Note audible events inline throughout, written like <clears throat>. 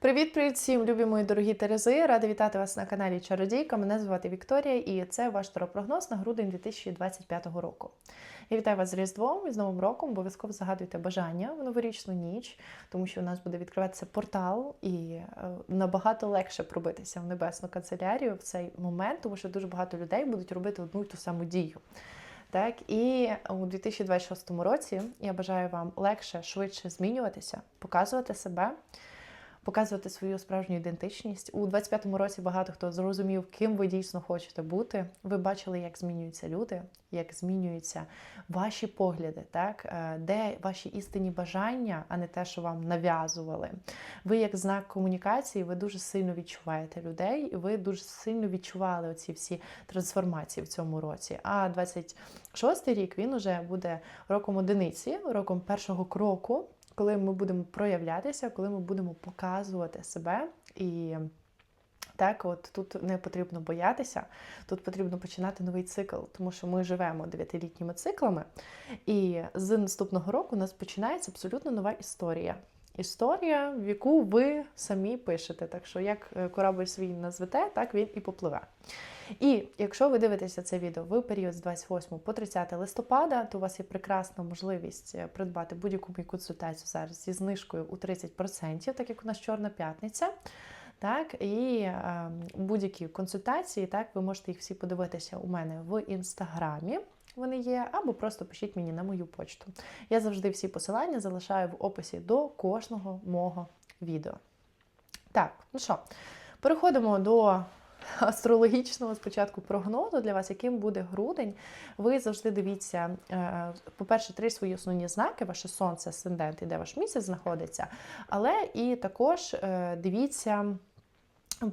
Привіт-привіт всім, любі мої дорогі Терези! Рада вітати вас на каналі Чародійка. Мене звати Вікторія, і це ваш таропрогноз на грудень 2025 року. Я вітаю вас з Різдвом і з Новим роком. Обов'язково загадуйте бажання в новорічну ніч, тому що у нас буде відкриватися портал, і е, набагато легше пробитися в небесну канцелярію в цей момент, тому що дуже багато людей будуть робити одну й ту саму дію. Так, і у 2026 році я бажаю вам легше, швидше змінюватися, показувати себе, показувати свою справжню ідентичність. У 25-му році багато хто зрозумів, ким ви дійсно хочете бути. Ви бачили, як змінюються люди, як змінюються ваші погляди, так е, де ваші істинні бажання, а не те, що вам нав'язували. Ви, як знак комунікації, ви дуже сильно відчуваєте людей, і ви дуже сильно відчували оці всі трансформації в цьому році. А 26-й рік він уже буде роком одиниці, роком першого кроку коли ми будемо проявлятися, коли ми будемо показувати себе. І так, от тут не потрібно боятися, тут потрібно починати новий цикл, тому що ми живемо дев'ятилітніми циклами, і з наступного року у нас починається абсолютно нова історія. Історія, в яку ви самі пишете. Так що, як корабль свій назвете, так він і попливе. І якщо ви дивитеся це відео в період з 28 по 30 листопада, то у вас є прекрасна можливість е, придбати будь-яку мою консультацію зараз зі знижкою у 30%, так як у нас Чорна п'ятниця. Так, і е, будь-які консультації, так, ви можете їх всі подивитися у мене в інстаграмі. Вони є, або просто пишіть мені на мою почту. Я завжди всі посилання залишаю в описі до кожного мого відео. Так, ну що, переходимо до астрологічного спочатку прогнозу для вас, яким буде грудень. Ви завжди дивіться, е, по-перше, три свої основні знаки: ваше сонце, асцендент і де ваш місяць знаходиться, але і також е, дивіться.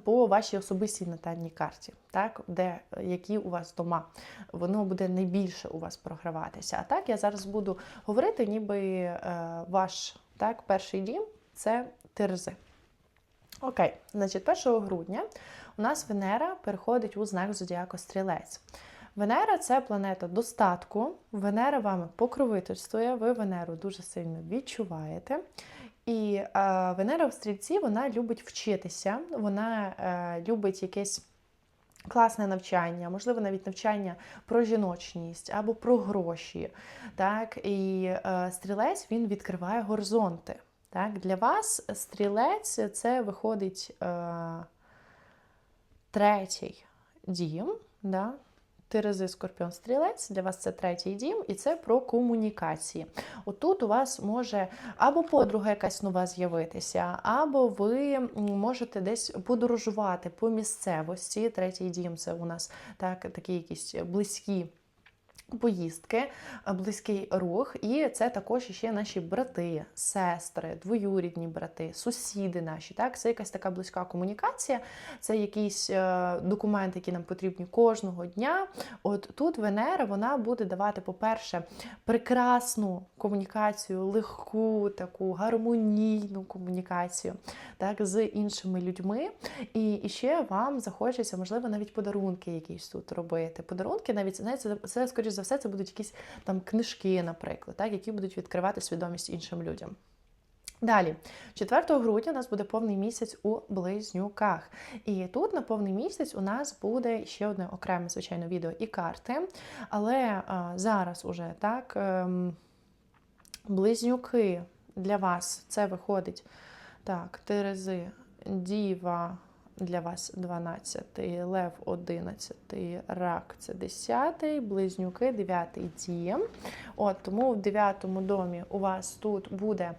По вашій особистій натальній карті, так, де які у вас дома, воно буде найбільше у вас програватися. А так я зараз буду говорити, ніби е, ваш так, перший дім це Терези. Окей, значить, 1 грудня у нас Венера переходить у знак Зодіаку Стрілець. Венера це планета достатку, Венера вами покровительствує, ви Венеру дуже сильно відчуваєте. І е, Венера в стрільці вона любить вчитися, вона е, любить якесь класне навчання, можливо, навіть навчання про жіночність або про гроші. Так? І е, стрілець він відкриває горизонти. Так? Для вас стрілець це виходить. Е, третій дім. Да? Терези Скорпіон Стрілець, для вас це третій дім, і це про комунікації. Отут у вас може або подруга якась нова з'явитися, або ви можете десь подорожувати по місцевості. Третій дім це у нас так, такі якісь близькі. Поїздки, близький рух, і це також ще наші брати, сестри, двоюрідні брати, сусіди наші. Так, це якась така близька комунікація, це якийсь е, документ, які нам потрібні кожного дня. От тут Венера вона буде давати, по-перше, прекрасну комунікацію, легку, таку гармонійну комунікацію так, з іншими людьми. І, ще вам захочеться, можливо, навіть подарунки якісь тут робити. Подарунки навіть знаєте, це, це скоріш за все, це будуть якісь там книжки, наприклад, так, які будуть відкривати свідомість іншим людям. Далі, 4 грудня у нас буде повний місяць у близнюках. І тут на повний місяць у нас буде ще одне окреме, звичайно, відео і карти. Але а, зараз уже так, ем, близнюки для вас це виходить так, Терези, Діва, для вас 12, Лев 11, рак це 10, близнюки, 9 дієм. От Тому в 9 домі у вас тут буде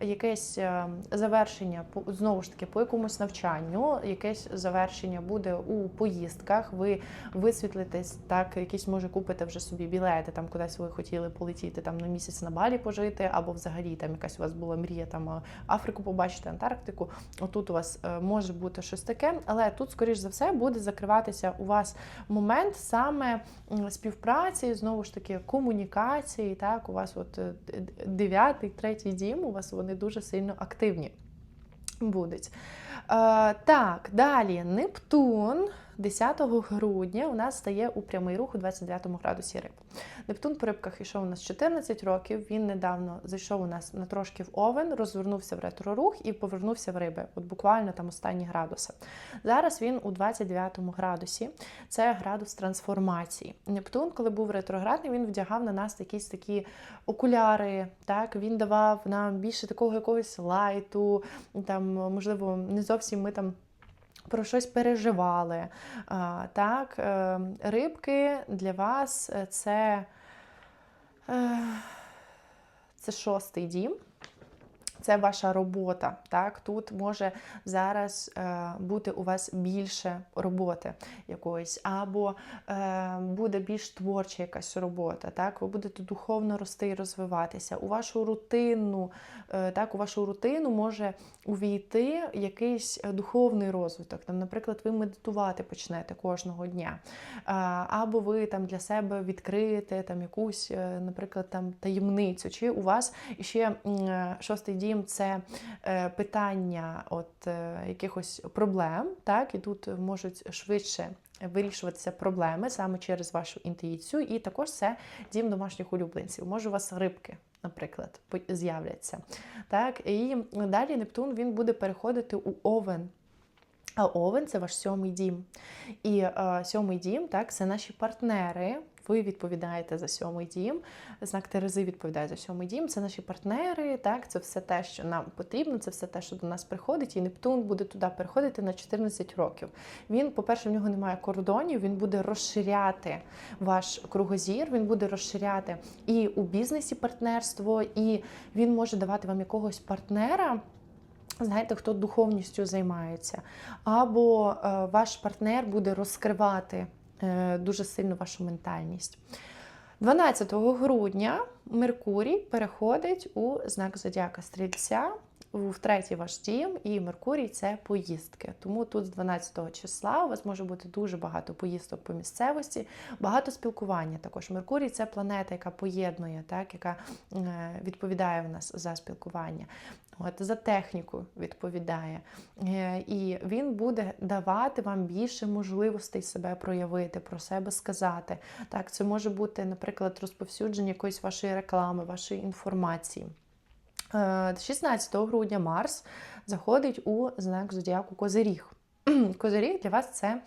якесь е, завершення, знову ж таки, по якомусь навчанню, якесь завершення буде у поїздках. Ви висвітлитесь, так, якісь може купите вже собі білети, там кудись ви хотіли полетіти там на місяць на балі пожити, або взагалі там якась у вас була мрія там Африку побачити, Антарктику. Отут у вас е, може бути щось таке таке, але тут, скоріш за все, буде закриватися у вас момент саме співпраці, знову ж таки, комунікації. Так, у вас от е, дев'ятий, третій дім, у вас вони дуже сильно активні будуть. Е, Так, далі Нептун. 10 грудня у нас стає у прямий рух у 29 градусі риб. Нептун по рибках йшов у нас 14 років. Він недавно зайшов у нас на трошки в овен, розвернувся в ретрорух і повернувся в риби. От буквально там останні градуси. Зараз він у 29 градусі. Це градус трансформації. Нептун, коли був ретроградний, він вдягав на нас якісь такі окуляри. Так, він давав нам більше такого якогось лайту, там, можливо, не зовсім ми там. Про щось переживали. Так, е, рибки для вас е, це, е, це шостий дім. Це ваша робота. Так? Тут може зараз е, бути у вас більше роботи якоїсь, або е, буде більш творча якась робота. Так? Ви будете духовно рости і розвиватися. У вашу рутину, е, так, у вашу рутину може увійти якийсь духовний розвиток. Там, Наприклад, ви медитувати почнете кожного дня. Е, або ви там для себе відкриєте там якусь, е, наприклад, там таємницю. Чи у вас ще е, шостий дім це е, питання от е, якихось проблем, так, і тут можуть швидше вирішуватися проблеми саме через вашу інтуїцію, і також це дім домашніх улюбленців. Може, у вас рибки. Наприклад, з'являться. Так, І далі Нептун він буде переходити у овен. А овен це ваш сьомий дім. І е, сьомий дім, так, це наші партнери, ви відповідаєте за сьомий дім, знак Терези відповідає за сьомий дім. Це наші партнери, так, це все те, що нам потрібно, це все те, що до нас приходить, і Нептун буде туди переходити на 14 років. Він, по-перше, в нього немає кордонів, він буде розширяти ваш кругозір, він буде розширяти і у бізнесі партнерство, і він може давати вам якогось партнера. Знаєте, хто духовністю займається, або е, ваш партнер буде розкривати дуже сильно вашу ментальність. 12 грудня Меркурій переходить у знак Зодіака Стрільця в третій ваш дім, і Меркурій це поїздки. Тому тут з 12 числа у вас може бути дуже багато поїздок по місцевості, багато спілкування. Також Меркурій це планета, яка поєднує, так, яка е, відповідає в нас за спілкування. От, За техніку відповідає. Е, і він буде давати вам більше можливостей себе проявити, про себе сказати. Так, Це може бути, наприклад, розповсюдження якоїсь вашої реклами, вашої інформації. 16 е, грудня Марс заходить у знак Зодіаку Козиріг. <clears throat> Козиріг для вас це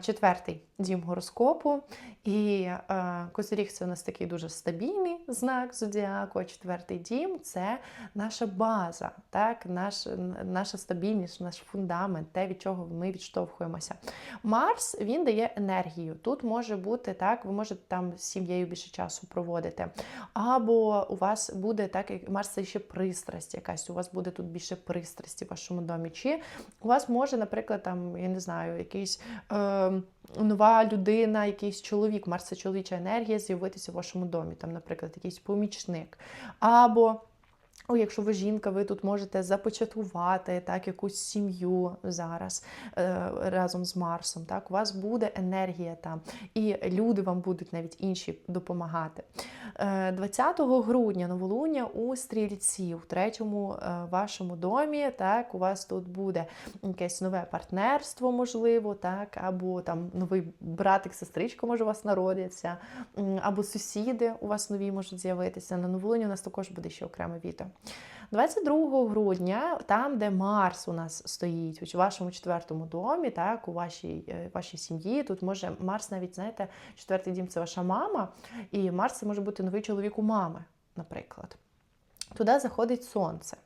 четвертий дім гороскопу. І е, Козиріг це у нас такий дуже стабільний знак зодіаку, а четвертий дім це наша база, так, наш, наша стабільність, наш фундамент, те, від чого ми відштовхуємося. Марс він дає енергію. Тут може бути так, ви можете там з сім'єю більше часу проводити. Або у вас буде так, як Марс це ще пристрасть якась, у вас буде тут більше пристрасті в вашому домі. Чи у вас може, наприклад, там, я не знаю, якийсь. Е, нова людина, якийсь чоловік, Марс це чоловіча енергія, з'явитися в вашому домі, там, наприклад, якийсь помічник. Або о, якщо ви жінка, ви тут можете започаткувати так, якусь сім'ю зараз е, разом з Марсом. Так, У вас буде енергія там, і люди вам будуть навіть інші допомагати. Е, 20 грудня новолуння у стрільці, в третьому е, вашому домі. Так, У вас тут буде якесь нове партнерство, можливо, так, або там новий братик-сестричка може у вас народиться, або сусіди у вас нові можуть з'явитися. На новолунні у нас також буде ще окреме відео. 22 грудня, там, де Марс у нас стоїть, у вашому четвертому домі, так, у вашій е, вашій сім'ї, тут може Марс навіть, знаєте, четвертий дім це ваша мама, і Марс це може бути новий чоловік у мами, наприклад. Туди заходить сонце.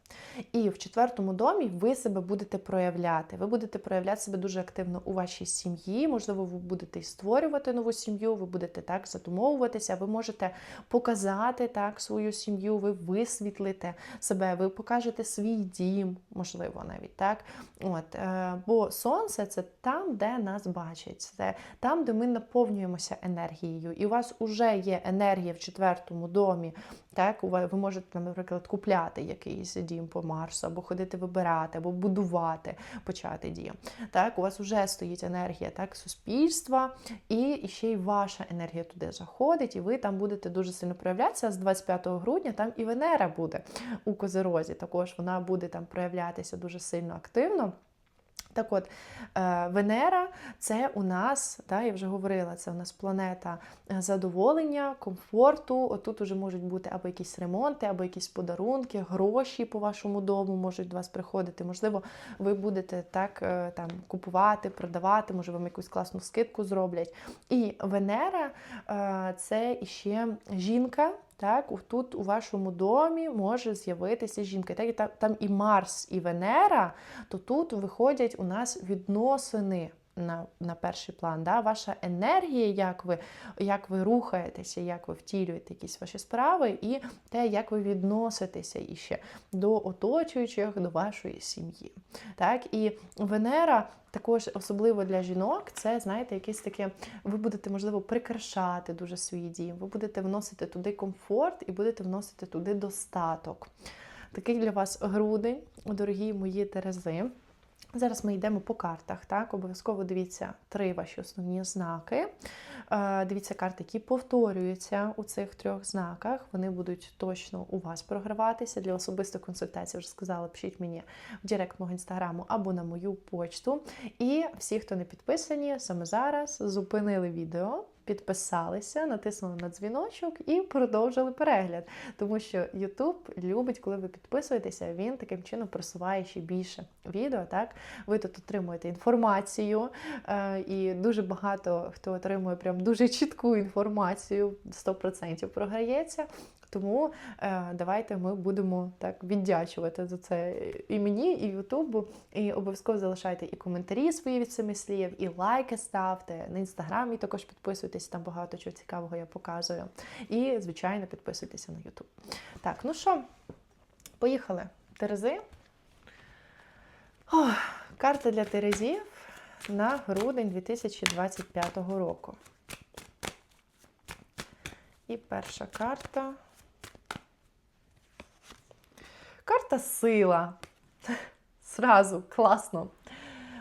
І в четвертому домі ви себе будете проявляти. Ви будете проявляти себе дуже активно у вашій сім'ї. Можливо, ви будете створювати нову сім'ю, ви будете так задумовуватися, ви можете показати так свою сім'ю, ви висвітлите себе, ви покажете свій дім, можливо, навіть так. От, е, Бо сонце це там, де нас бачать, це там, де ми наповнюємося енергією. І у вас вже є енергія в четвертому домі. Так, ви можете, наприклад, купляти якийсь дім по Марсу, або ходити вибирати, або будувати, почати дію. Так, у вас вже стоїть енергія так, суспільства, і ще й ваша енергія туди заходить, і ви там будете дуже сильно проявлятися. З 25 грудня там і Венера буде у Козерозі. Також вона буде там проявлятися дуже сильно активно. Так от, е, Венера це у нас, да, я вже говорила, це у нас планета е, задоволення, комфорту. Отут уже можуть бути або якісь ремонти, або якісь подарунки, гроші по вашому дому можуть до вас приходити. Можливо, ви будете так е, там купувати, продавати, може вам якусь класну скидку зроблять. І Венера це іще жінка. Так, тут у вашому домі може з'явитися жінка. Так, і там, там і Марс, і Венера, то тут виходять у нас відносини на на перший план. Да? Ваша енергія, як ви як ви рухаєтеся, як ви втілюєте якісь ваші справи, і те, як ви відноситеся іще до оточуючих, до вашої сім'ї. Так? І Венера. Також особливо для жінок, це, знаєте, якесь таке, ви будете, можливо, прикрашати дуже свій дім, ви будете вносити туди комфорт і будете вносити туди достаток. Такий для вас грудень, дорогі мої Терези. Зараз ми йдемо по картах. Так, обов'язково дивіться три ваші основні знаки. Е, дивіться карти, які повторюються у цих трьох знаках. Вони будуть точно у вас програватися. Для особистої консультації вже сказала, пишіть мені в директ мого інстаграму або на мою почту. І всі, хто не підписані, саме зараз зупинили відео підписалися, натиснули на дзвіночок і продовжили перегляд. Тому що YouTube любить, коли ви підписуєтеся, він таким чином просуває ще більше відео. Так, ви тут отримуєте інформацію, е, і дуже багато хто отримує прям дуже чітку інформацію, 100% програється. Тому е, давайте ми будемо так віддячувати за це і мені, і Ютубу. І обов'язково залишайте і коментарі свої від цими слів, і лайки ставте. На інстаграмі також підписуйтесь, там багато чого цікавого я показую. І, звичайно, підписуйтеся на Ютуб. Так, ну що, поїхали. Терези. О, карта для Терезів на грудень 2025 року. І перша карта. Карта сила. <laughs> Сразу, класно.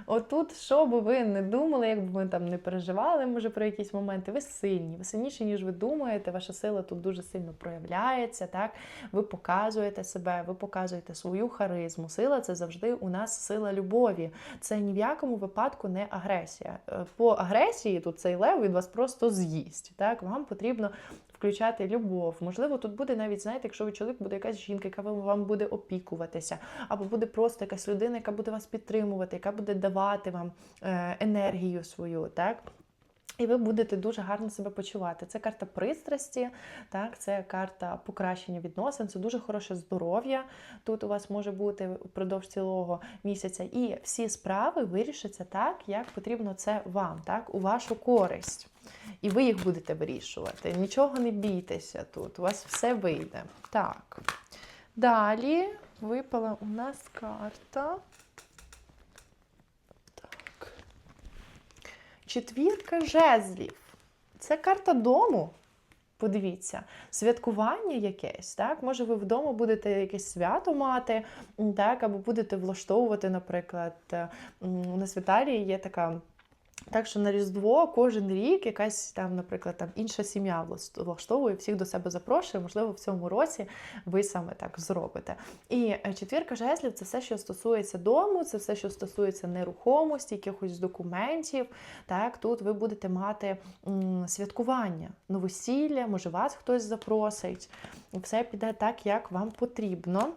Отут, що би ви не думали, як би ви там не переживали, може, про якісь моменти, ви сильні, ви сильніші, ніж ви думаєте, ваша сила тут дуже сильно проявляється. так? Ви показуєте себе, ви показуєте свою харизму. Сила це завжди у нас сила любові. Це ні в якому випадку не агресія. Е, по агресії тут цей лев від вас просто з'їсть. Так? Вам потрібно включати любов. Можливо, тут буде навіть, знаєте, якщо ви чоловік, буде якась жінка, яка вам буде опікуватися, або буде просто якась людина, яка буде вас підтримувати, яка буде давати вам е, енергію свою. так? І ви будете дуже гарно себе почувати. Це карта пристрасті, так, це карта покращення відносин, це дуже хороше здоров'я. Тут у вас може бути впродовж цілого місяця. І всі справи вирішаться так, як потрібно це вам, так, у вашу користь. І ви їх будете вирішувати. Нічого не бійтеся тут, у вас все вийде. Так. Далі випала у нас карта. Так. Четвірка жезлів. Це карта дому. Подивіться, святкування якесь, так? Може, ви вдома будете якесь свято мати, так, або будете влаштовувати, наприклад, у нас в Італії є така. Так що на Різдво кожен рік якась там, наприклад, там інша сім'я влаштовує, всіх до себе запрошує, можливо, в цьому році ви саме так зробите. І е, четвірка жезлів це все, що стосується дому, це все, що стосується нерухомості, якихось документів. Так, Тут ви будете мати святкування, новосілля, може вас хтось запросить. Все піде так, як вам потрібно.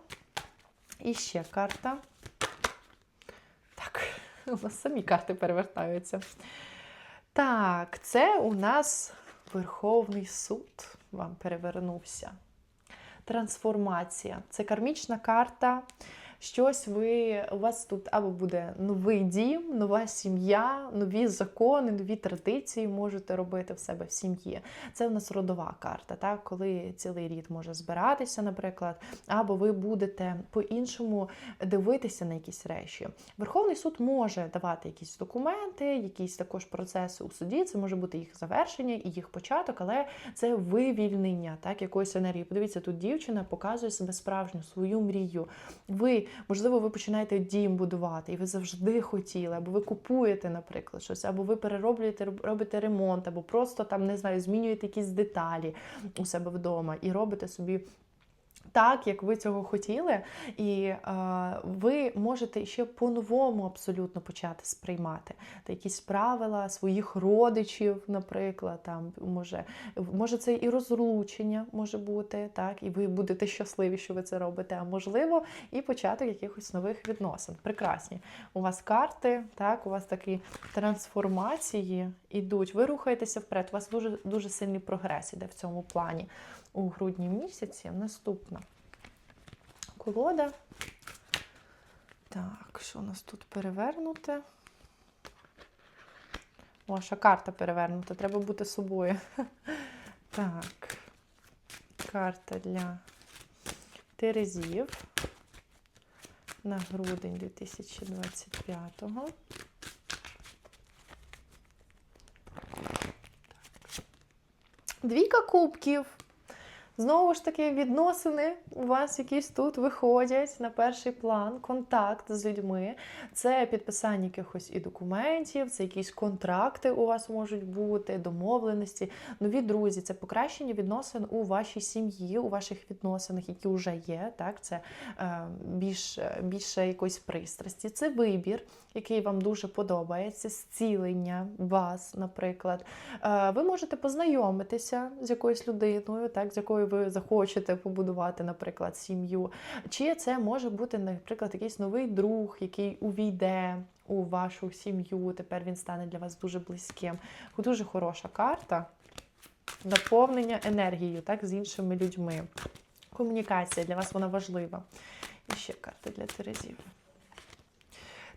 І ще карта. <laughs> У нас самі карти перевертаються. Так, це у нас Верховний суд вам перевернувся. Трансформація. Це кармічна карта щось ви у вас тут або буде новий дім, нова сім'я, нові закони, нові традиції можете робити в себе в сім'ї. Це у нас родова карта, так? коли цілий рід може збиратися, наприклад, або ви будете по-іншому дивитися на якісь речі. Верховний суд може давати якісь документи, якісь також процеси у суді. Це може бути їх завершення і їх початок, але це вивільнення так, якоїсь енергії. Подивіться, тут дівчина показує себе справжню свою мрію. Ви Можливо, ви починаєте дім будувати, і ви завжди хотіли, або ви купуєте, наприклад, щось, або ви перероблюєте, робите ремонт, або просто там не знаю, змінюєте якісь деталі у себе вдома і робите собі так, як ви цього хотіли, і е, ви можете ще по-новому абсолютно почати сприймати та якісь правила своїх родичів, наприклад, там може, може це і розлучення може бути, так, і ви будете щасливі, що ви це робите, а можливо, і початок якихось нових відносин. Прекрасні. У вас карти, так, у вас такі трансформації йдуть. Ви рухаєтеся вперед. У вас дуже дуже сильний прогрес іде в цьому плані у грудні місяці. Наступна колода. Так, що у нас тут перевернуте? Ваша карта перевернута, треба бути собою. <laughs> Так, карта для Терезів на грудень 2025-го. Двійка кубків. Знову ж таки, відносини у вас якісь тут виходять на перший план, контакт з людьми, це підписання якихось і документів, це якісь контракти у вас можуть бути, домовленості, нові друзі, це покращення відносин у вашій сім'ї, у ваших відносинах, які вже є. Так, Це е, більш, більше якоїсь пристрасті, це вибір, який вам дуже подобається, зцілення вас, наприклад. Е, ви можете познайомитися з якоюсь людиною, так, з якою ви захочете побудувати, наприклад, сім'ю. Чи це може бути, наприклад, якийсь новий друг, який увійде у вашу сім'ю. Тепер він стане для вас дуже близьким. Дуже хороша карта. Наповнення енергією, так, з іншими людьми. Комунікація для вас вона важлива. І ще карта для Терезів.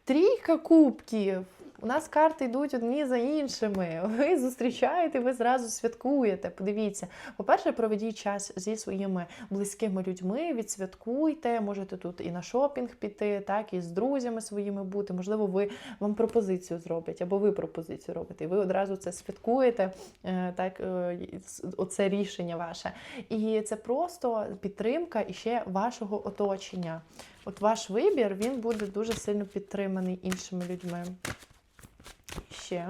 Трійка кубків. У нас карти йдуть одні за іншими. <laughs> Ви зустрічаєте, ви зразу святкуєте. Подивіться, по-перше, проведіть час зі своїми близькими людьми, відсвяткуйте, можете тут і на шопінг піти, так, і з друзями своїми бути. Можливо, ви вам пропозицію зроблять, або ви пропозицію робите. І ви одразу це святкуєте, е, так, е, оце рішення ваше. І це просто підтримка і ще вашого оточення. От ваш вибір він буде дуже сильно підтриманий іншими людьми. Ще.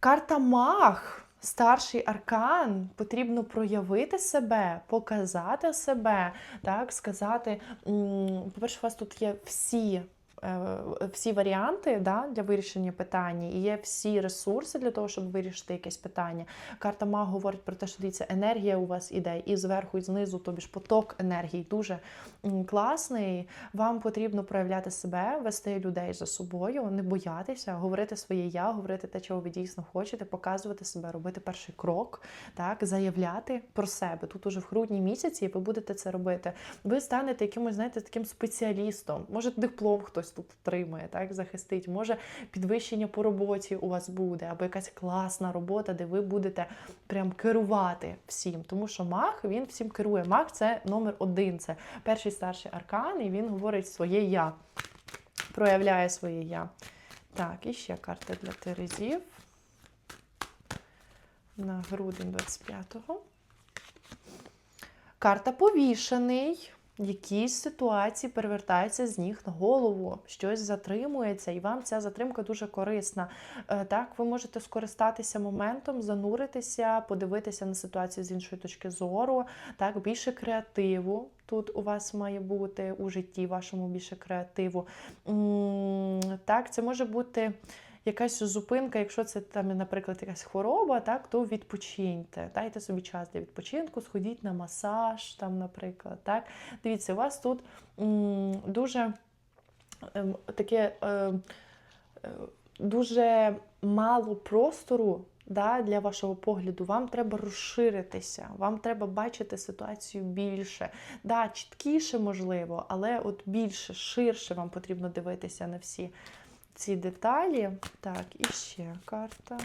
Карта Мах, старший аркан, потрібно проявити себе, показати себе, так, сказати, по-перше, у вас тут є всі всі варіанти да, для вирішення питання, і є всі ресурси для того, щоб вирішити якесь питання. Карта Маг говорить про те, що дивіться, енергія у вас іде і зверху, і знизу, тобі ж поток енергії дуже класний. Вам потрібно проявляти себе, вести людей за собою, не боятися, говорити своє я, говорити те, чого ви дійсно хочете, показувати себе, робити перший крок, так, заявляти про себе. Тут уже в грудні місяці ви будете це робити. Ви станете якимось, знаєте, таким спеціалістом. Може, диплом хтось тут отримає, так, захистить. Може, підвищення по роботі у вас буде, або якась класна робота, де ви будете прям керувати всім. Тому що маг він всім керує. Маг це номер один, це перший старший аркан, і він говорить своє я, проявляє своє я. Так, і ще карта для Терезів. На грудень 25-го. Карта повішений якісь ситуації перевертаються з ніг на голову, щось затримується, і вам ця затримка дуже корисна. Е, так, ви можете скористатися моментом, зануритися, подивитися на ситуацію з іншої точки зору, так, більше креативу. Тут у вас має бути у житті вашому більше креативу. Так, це може бути якась зупинка, якщо це там, наприклад, якась хвороба, так, то відпочиньте. Дайте собі час для відпочинку, сходіть на масаж, там, наприклад. Так. Дивіться, у вас тут м, дуже м, ем, таке ем, е, дуже мало простору. Да, Для вашого погляду, вам треба розширитися, вам треба бачити ситуацію більше. Да, Чіткіше, можливо, але от більше, ширше вам потрібно дивитися на всі ці деталі. Так, і ще карта.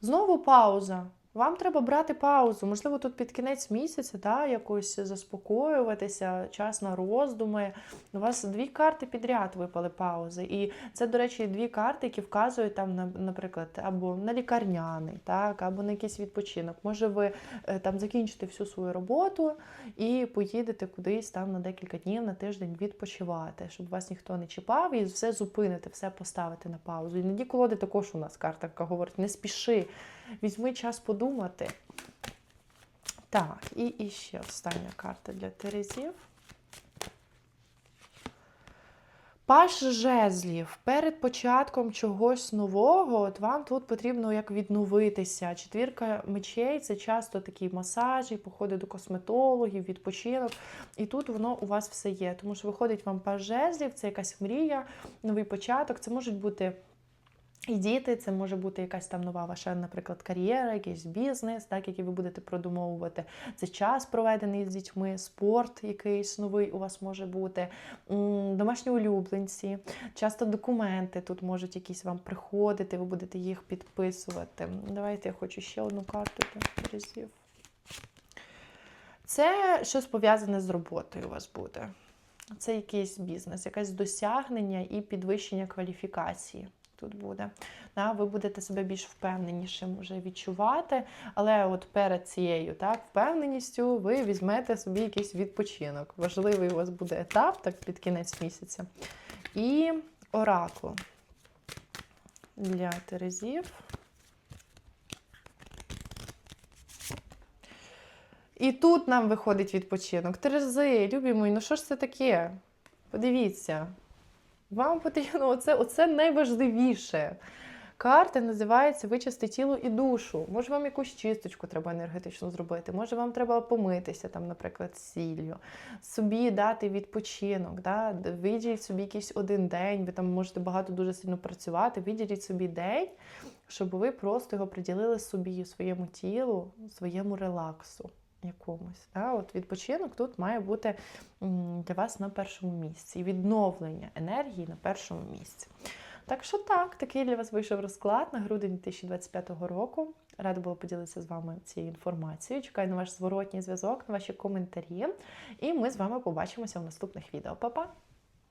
Знову пауза. Вам треба брати паузу. Можливо, тут під кінець місяця да, якось заспокоюватися, час на роздуми. У вас дві карти підряд випали паузи. І це, до речі, дві карти, які вказують, там, наприклад, або на лікарняний, так, або на якийсь відпочинок. Може, ви е, там закінчите всю свою роботу і поїдете кудись там на декілька днів, на тиждень відпочивати, щоб вас ніхто не чіпав і все зупинити, все поставити на паузу. Іноді колоди також у нас карта, яка говорить, не спіши Візьми час подумати. Так, і, і ще остання карта для Терезів. Паш жезлів перед початком чогось нового, от вам тут потрібно як відновитися. Четвірка мечей це часто такі масажі, походи до косметологів, відпочинок. І тут воно у вас все є. Тому що виходить вам паш жезлів, це якась мрія, новий початок. Це можуть бути. І діти, це може бути якась там нова ваша, наприклад, кар'єра, якийсь бізнес, так, який ви будете продумовувати. Це час проведений з дітьми, спорт якийсь новий у вас може бути, домашні улюбленці, часто документи тут можуть якісь вам приходити, ви будете їх підписувати. Давайте я хочу ще одну карту Терезів. Це щось пов'язане з роботою у вас буде. Це якийсь бізнес, якесь досягнення і підвищення кваліфікації тут буде. Да, ви будете себе більш впевненішим вже відчувати, але от перед цією так, впевненістю ви візьмете собі якийсь відпочинок. Важливий у вас буде етап так, під кінець місяця. І оракул для Терезів. І тут нам виходить відпочинок. Терези, любі мої, ну що ж це таке? Подивіться. Вам потрібно оце, оце найважливіше. Карта називається Вичисти тіло і душу. Може, вам якусь чисточку треба енергетично зробити, може, вам треба помитися, там, наприклад, сіллю, собі дати відпочинок, да? виділіть собі якийсь один день, ви там можете багато дуже сильно працювати, виділіть собі день, щоб ви просто його приділили собі, своєму тілу, своєму релаксу якомусь. Да? От Відпочинок тут має бути для вас на першому місці. І відновлення енергії на першому місці. Так що так, такий для вас вийшов розклад на грудень 2025 року. Рада була поділитися з вами цією інформацією. Чекаю на ваш зворотній зв'язок, на ваші коментарі. І ми з вами побачимося в наступних відео. Па-па!